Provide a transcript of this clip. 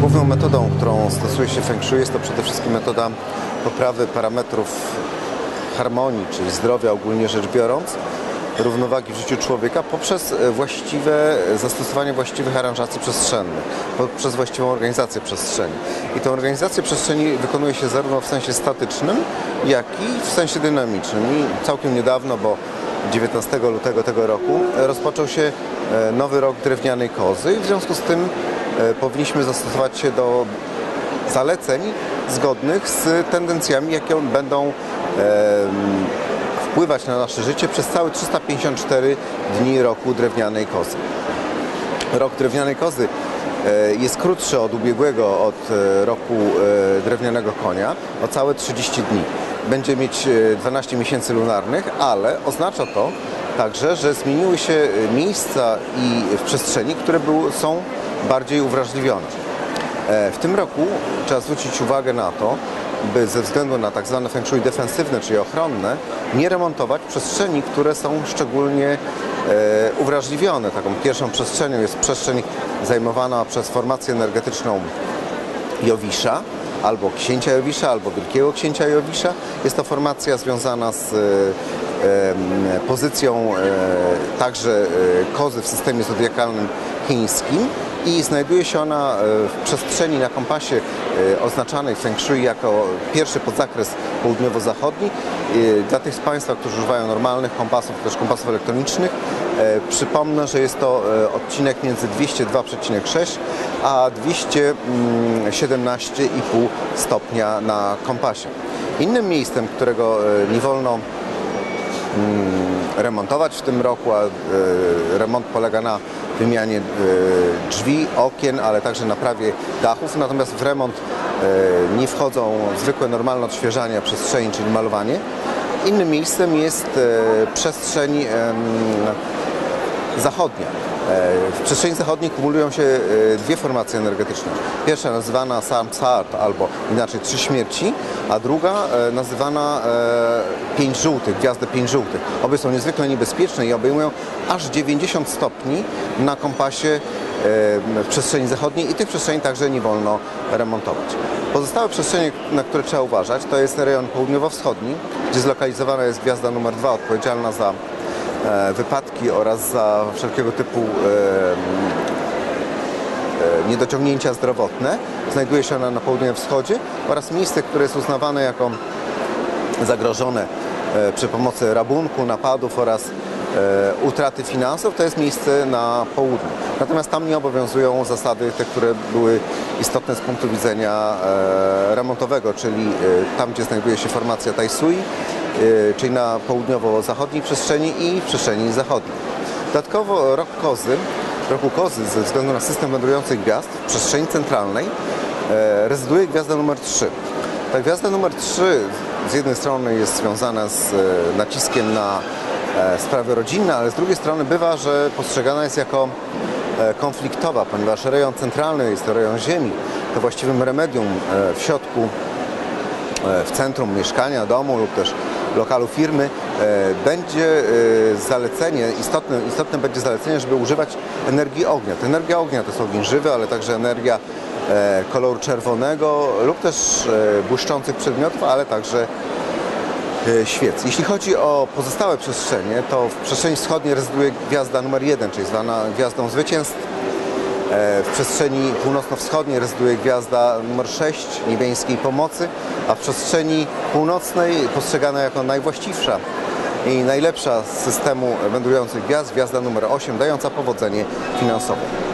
Główną metodą, którą stosuje się Feng Shui jest to przede wszystkim metoda poprawy parametrów harmonii, czyli zdrowia ogólnie rzecz biorąc, równowagi w życiu człowieka poprzez e, właściwe zastosowanie właściwych aranżacji przestrzennych, poprzez właściwą organizację przestrzeni. I tę organizację przestrzeni wykonuje się zarówno w sensie statycznym, jak i w sensie dynamicznym. I całkiem niedawno, bo 19 lutego tego roku e, rozpoczął się e, nowy rok drewnianej kozy i w związku z tym e, powinniśmy zastosować się do zaleceń zgodnych z tendencjami, jakie będą wpływać na nasze życie przez całe 354 dni roku drewnianej kozy. Rok drewnianej kozy jest krótszy od ubiegłego, od roku drewnianego konia o całe 30 dni. Będzie mieć e, 12 miesięcy lunarnych, ale oznacza to także, że zmieniły się e, miejsca i w przestrzeni, które były, są bardziej uwrażliwione. E, W tym roku trzeba zwrócić uwagę na to, by ze względu na tak zwane feng shui defensywne, czyli ochronne, nie remontować przestrzeni, które są szczególnie e, uwrażliwione. Taką pierwszą przestrzenią jest przestrzeń zajmowana przez formację energetyczną Jowisza, albo księcia Jowisza, albo wielkiego księcia Jowisza. Jest to formacja związana z e, pozycją e, także e, kozy w systemie zodiakalnym chińskim i znajduje się ona e, w przestrzeni na kompasie e, oznaczanej w Feng Shui jako pierwszy podzakres południowo-zachodni. E, Dla tych z Państwa, którzy używają normalnych kompasów, też kompasów elektronicznych, przypomnę, że jest to odcinek między 202,6 a 217,5 stopnia na kompasie. Innym miejscem, którego nie wolno remontować w tym roku, a e, remont polega na wymianie e, drzwi, okien, ale także naprawie dachów. Natomiast w remont e, nie wchodzą zwykłe, normalne odświeżania przestrzeni, czyli malowanie. Innym miejscem jest przestrzeń zachodnia. E, W przestrzeni zachodniej kumulują się e, dwie formacje energetyczne. Pierwsza nazywana Samsat albo inaczej Trzy Śmierci, a druga e, nazywana Pięć Żółtych, Gwiazdę Pięć Żółtych. Obie są niezwykle niebezpieczne i obejmują aż 90 stopni na kompasie w przestrzeni zachodniej i tych przestrzeni także nie wolno remontować. Pozostałe przestrzenie, na które trzeba uważać, to jest rejon południowo-wschodni, gdzie zlokalizowana jest gwiazda numer dwa, odpowiedzialna za wypadki oraz za wszelkiego typu e, e, niedociągnięcia zdrowotne. Znajduje się ona na południowym wschodzie oraz miejsce, które jest uznawane jako zagrożone e, przy pomocy rabunku, napadów oraz e, utraty finansów, to jest miejsce na południu. Natomiast tam nie obowiązują zasady te, które były istotne z punktu widzenia e, remontowego, czyli e, tam, gdzie znajduje się formacja Taisui, e, czyli na południowo-zachodniej przestrzeni i w przestrzeni zachodniej. Dodatkowo rok kozy, roku kozy ze względu na system wędrujących gwiazd w przestrzeni centralnej e, rezyduje gwiazda numer 3. Ta gwiazda numer 3 z jednej strony jest związana z e, naciskiem na e, sprawy rodzinne, ale z drugiej strony bywa, że postrzegana jest jako e, konfliktowa, ponieważ rejon centralny jest to rejon ziemi, to właściwym remedium e, w środku w centrum mieszkania, domu lub też lokalu firmy e, będzie e, zalecenie, istotne, istotne będzie zalecenie, żeby używać energii ognia. To energia ognia to jest ogień żywy, ale także energia e, koloru czerwonego lub też błyszczących przedmiotów, ale także świec. Jeśli chodzi o pozostałe przestrzenie, to w przestrzeni wschodniej rezyduje gwiazda numer jeden, czyli zwana gwiazdą zwycięstw. E, W przestrzeni północno-wschodniej rezyduje gwiazda numer 6 niebiańskiej pomocy, a w przestrzeni północnej postrzegana jako najwłaściwsza i najlepsza z systemu wędrujących gwiazd, gwiazda numer 8, dająca powodzenie finansowe.